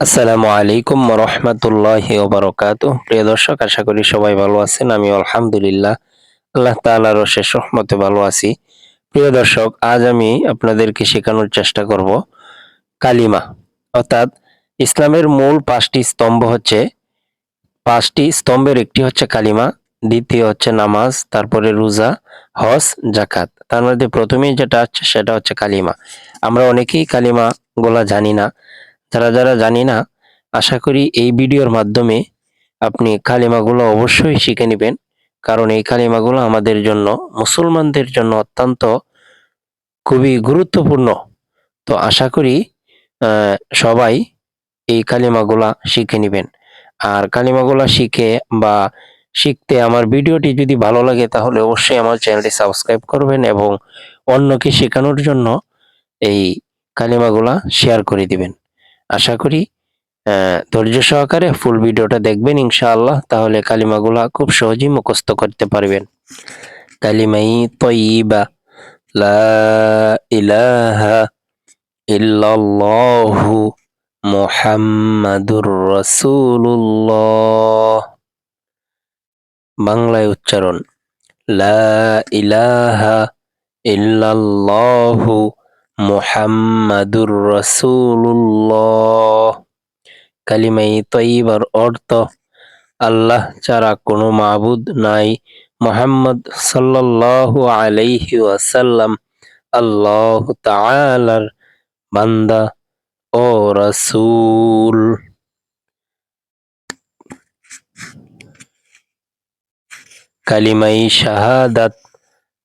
আসসালামু আলাইকুম রহমতুল্লাহ ওবরকাত প্রিয় দর্শক, আশা করি সবাই ভালো আছেন। আমি আলহামদুলিল্লাহ, আল্লাহ তাআলার অশেষ রহমতে ভালো আছি। প্রিয় দর্শক, আজ আমি আপনাদেরকে শেখানোর চেষ্টা করব কালিমা। অর্থাৎ ইসলামের মূল পাঁচটি স্তম্ভ হচ্ছে, পাঁচটি স্তম্ভের একটি হচ্ছে কালিমা, দ্বিতীয় হচ্ছে নামাজ, তারপরে রোজা, হজ জাকাত তার মধ্যে প্রথমেই যেটা আছে সেটা হচ্ছে কালিমা। আমরা অনেকেই কালিমা গোলা জানি না। যারা যারা জানি না, আশা করি এই ভিডিওর মাধ্যমে আপনি কালিমাগুলো অবশ্যই শিখে নেবেন। কারণ এই কালিমাগুলো আমাদের জন্য, মুসলমানদের জন্য অত্যন্ত খুবই গুরুত্বপূর্ণ। তো আশা করি সবাই এই কালিমাগুলা শিখে নেবেন। আর কালিমাগুলা শিখে বা শিখতে আমার ভিডিওটি যদি ভালো লাগে, তাহলে অবশ্যই আমার চ্যানেলটি সাবস্ক্রাইব করবেন এবং অন্যকে শেখানোর জন্য এই কালিমাগুলা শেয়ার করে দিবেন। আশা করি ধৈর্য সহকারে ফুল ভিডিওটা দেখবেন ইনশাআল্লাহ, তাহলে কালিমাগুলা খুব সহজেই মুখস্থ করতে পারবেন। কালিমাই তয়িবা লা ইলাহা মুহাম্মাদুর বাংলায় উচ্চারণ, লা ইলাহা মুহাম্মাদুর রাসূলুল্লাহ। কালিমাই তয়িবার অর্থ, আল্লাহ ছাড়া কোনো মাবুদ নাই। মোহাম্মদ সাল্লাল্লাহু আলাইহি ওয়াসাল্লাম আল্লাহ তাআলার বান্দা ও রাসূল। কালিমাই শাহাদাত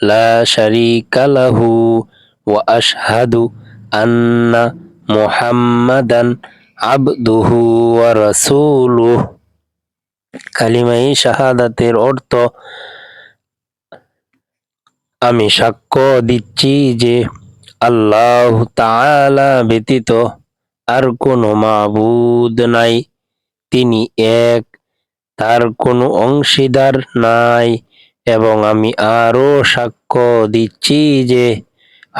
লা শারীকা লাহু ওয়া আশহাদু আন্না মুহাম্মাদান আবদুহু ওয়া কালিমাই শাহাদাতের অর্থ, আমি সাক্ষ্য দিচ্ছি যে আল্লাহ তাআলা ব্যতীত আর কোনো মাবুদ নাই। তিনি এক, তার কোনো অংশীদার নাই। এবং আমি আরও সাক্ষ্য দিচ্ছি যে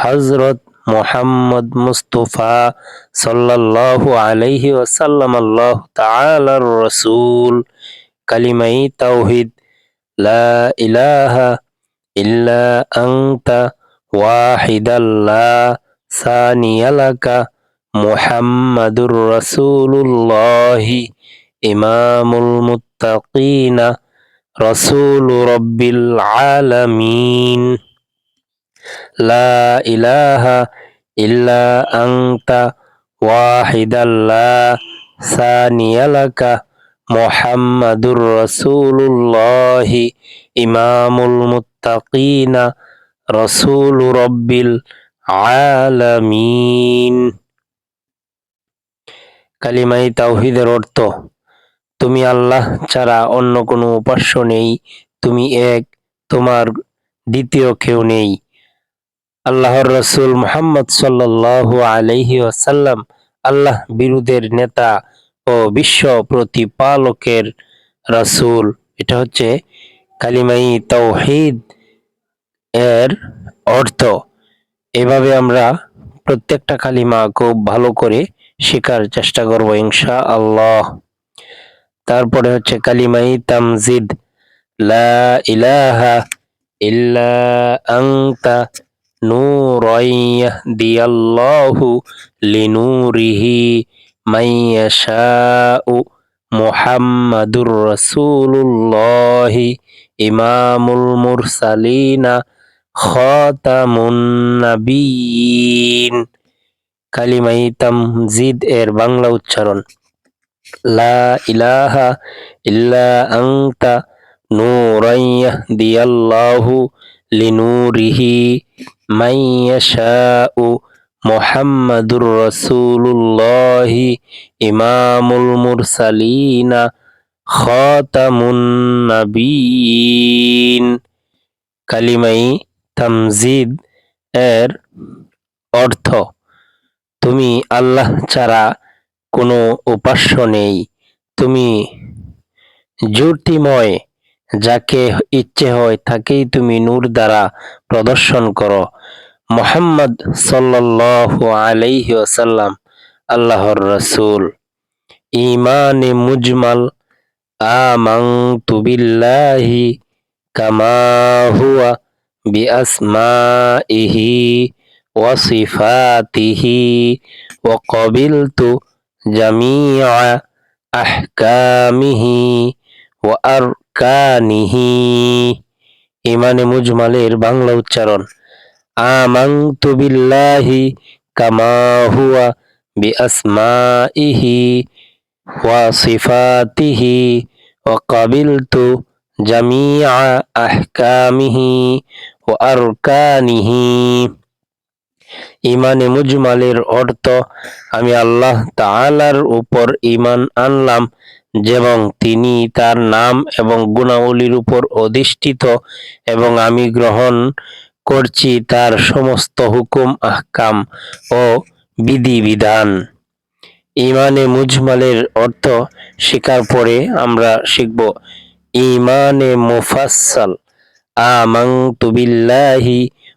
হজরত মোহাম্মদ মুস্তফা সাল্লাল্লাহু আলাইহি ওয়াসাল্লাম আল্লাহ তাআলার রসুল। কালিমাই তাওহিদ, লা ইলাহা ইল্লা আনতা ওয়াহিদাল্লা সানিয়ালাকা মুহাম্মাদুর রাসূলুল্লাহি, ইমামুল মুত্তাকিনা। রাসূল রব্বিল আলামিন লা ইলাহা ইল্লা আনতা ওয়াহিদাল্লা সানিয়ালাকা মুহাম্মাদুর রাসূলুল্লাহি ইমামুল মুত্তাকিনা রাসূল রব্বিল আলামিন কালিমাই তাওহীদের অর্থ তুমি আল্লাহ ছাড়া অন্য কোনো উপাস্য নেই। তুমি এক, তোমার দ্বিতীয় কেউ নেই। আল্লাহর রসুল মোহাম্মদ সাল্লাল্লাহু আলাইহি ওয়াসাল্লাম আল্লাহ বিরুদ্ধের নেতা ও বিশ্ব প্রতিপালকের রাসূল। এটা হচ্ছে কালিমাই তাওহীদ এর অর্থ। এভাবে আমরা প্রত্যেকটা কালিমা খুব ভালো করে শেখার চেষ্টা করব ইনশা আল্লাহ তারপরে হচ্ছে কালিমাই তামজিদ লা ইলাহা ইয়াহদিয়াল্লাহু লিনূরিহি মুহাম্মাদুর কালিমাই তামজিদ এর বাংলা উচ্চারণ। লা ইলাহা ইল্লা আনতা নূরাই ইয়াহদিয়াল্লাহু লিনূরিহি মাইয়াশাউ মোহাম্মদুর রসুল্লাহ ইমামুল মুরসালিনা খাতামুন নবীন কালিমাই তামজিদ এর অর্থ, তুমি আল্লাহ ছাড়া কোনো উপাস্য নেই। তুমি জ্যোতিময় যাকে ইচ্ছে হয় তাকেই তুমি নূর দ্বারা প্রদর্শন করো। মোহাম্মদ সাল্লাল্লাহু আলাইহি ওয়াসাল্লাম, আল্লাহর রসুল। ইমানে মুজমাল, আমানতু বিল্লাহি কামা হুয়া বিআসমাইহি ওয়া সিফাতিহি ওয়া ক্বাবিলতু আহকামিহি ওয়া আরকানিহি ইমানে মুজমালের বাংলা উচ্চারণ, আমানতু বিল্লাহি কামা হুয়া বিআসমাইহি ওয়া সিফাতিহি ওয়া ক্বাবিলতু জামিআ আহকামিহি ওয়া আরকানিহি। ইমানে মুজমালের অর্থ, আমি আল্লাহ তাআলার উপর ঈমান আনলাম যেমন তিনি তার নাম এবং গুণাবলীর উপর অধিষ্ঠিত এবং আমি গ্রহণ করছি তার সমস্ত হুকুম, আহকাম ও বিধিবিধান। ইমানে মুজমালের অর্থ শেখার পরে আমরা শিখব, ইমানে মুফাসসাল, আমানতু বিল্লাহি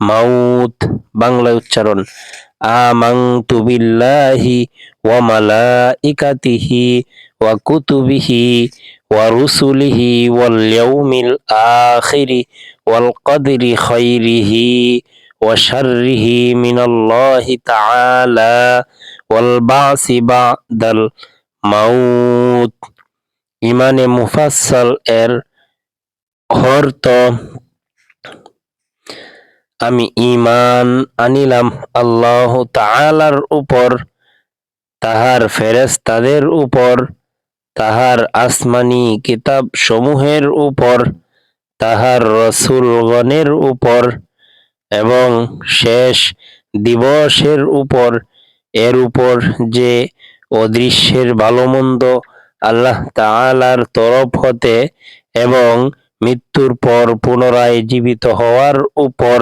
মাউত বাংলা উচ্চারণ। আমানতু বিল্লাহি ওয়া মালাইকাতিহি ওয়া কুতুবিহি ওয়া রুসুলিহি ওয়াল ইয়াউমিল আখিরি ওয়াল কদরি খাইরিহি ওয়া শাররিহি মিনাল্লাহি তাআলা ওয়াল বাসি বাদাল মাউত। ইমানে মুফাসসাল এর অর্থ আমি ইমান আনিলাম আল্লাহ তাআলার উপর, তাহার ফেরেশতাদের উপর, তাহার আসমানি কিতাব সমূহের উপর, তাহার রসুলগণের উপর এবং শেষ দিবসের উপর। এর উপর যে অদৃশ্যের ভালোমন্দ আল্লাহ তাআলার তরফ হতে এবং মৃত্যুর পর পুনরায় জীবিত হওয়ার উপর